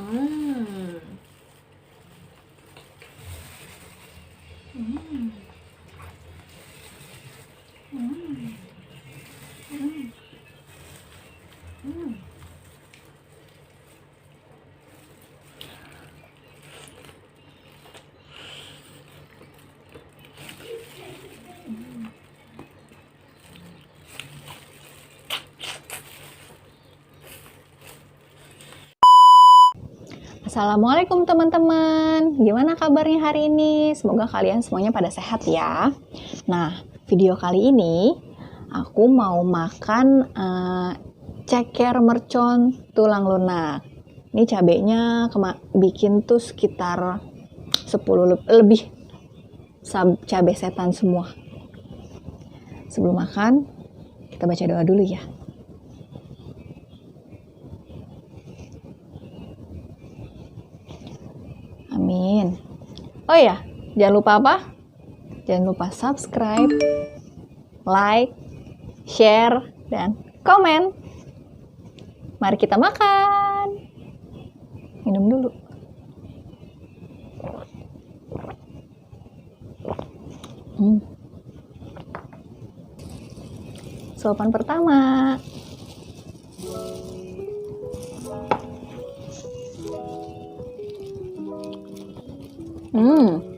Hmm. Assalamualaikum teman-teman, gimana kabarnya hari ini? Semoga kalian semuanya pada sehat ya. Nah, video kali ini aku mau makan eh, ceker mercon tulang lunak. Ini cabenya bikin tuh sekitar 10 le- lebih cabai setan semua. Sebelum makan, kita baca doa dulu ya. Oh ya, jangan lupa apa? Jangan lupa subscribe, like, share, dan komen. Mari kita makan. Minum dulu. Hmm. Suapan pertama. Hmm.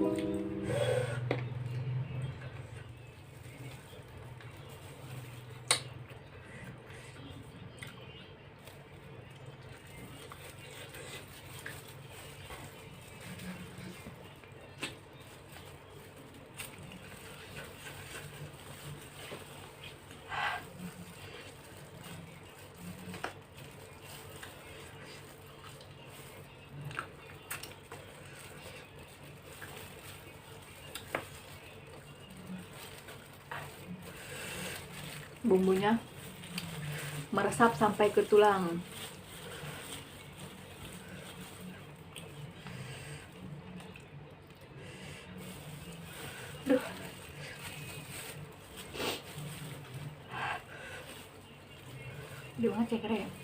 banget. Bumbunya meresap sampai ke tulang. Duh. Gimana cekernya ya?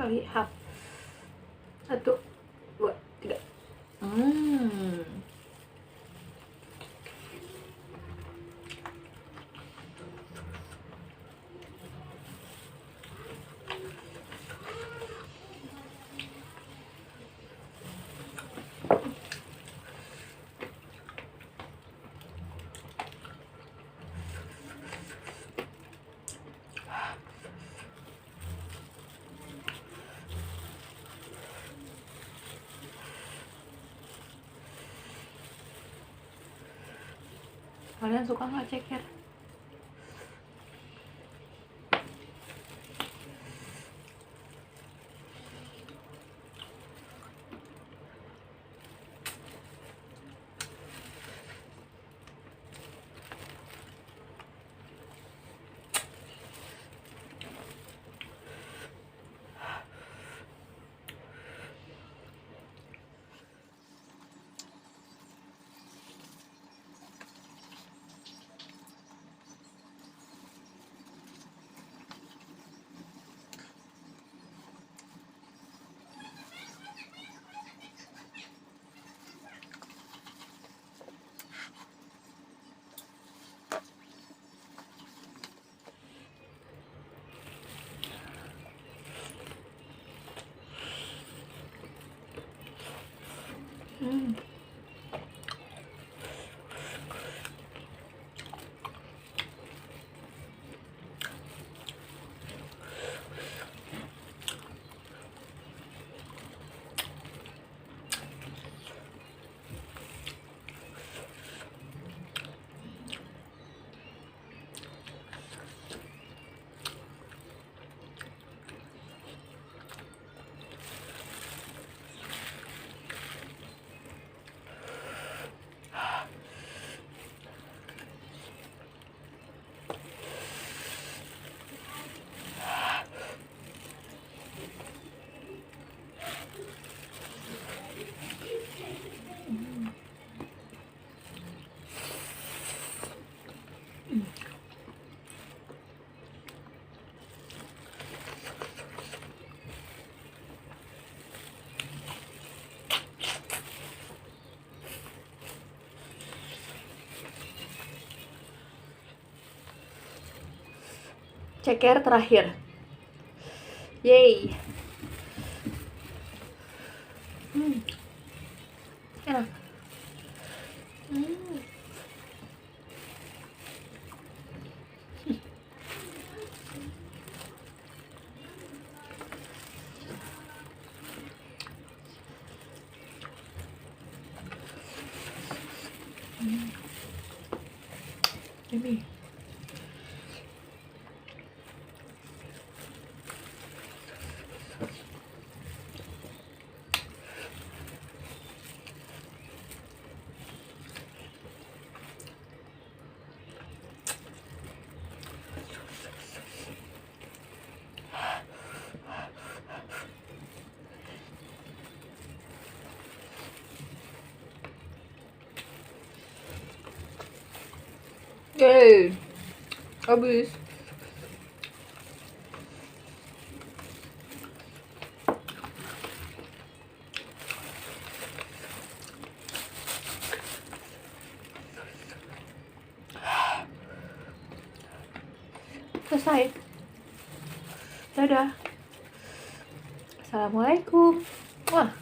Sekali hap satu dua tiga. Hmm kalian suka nggak ceker ceker terakhir yay hmm. enak hmm. Yummy. Yeay. Habis. Selesai. Dadah. Assalamualaikum. Wah.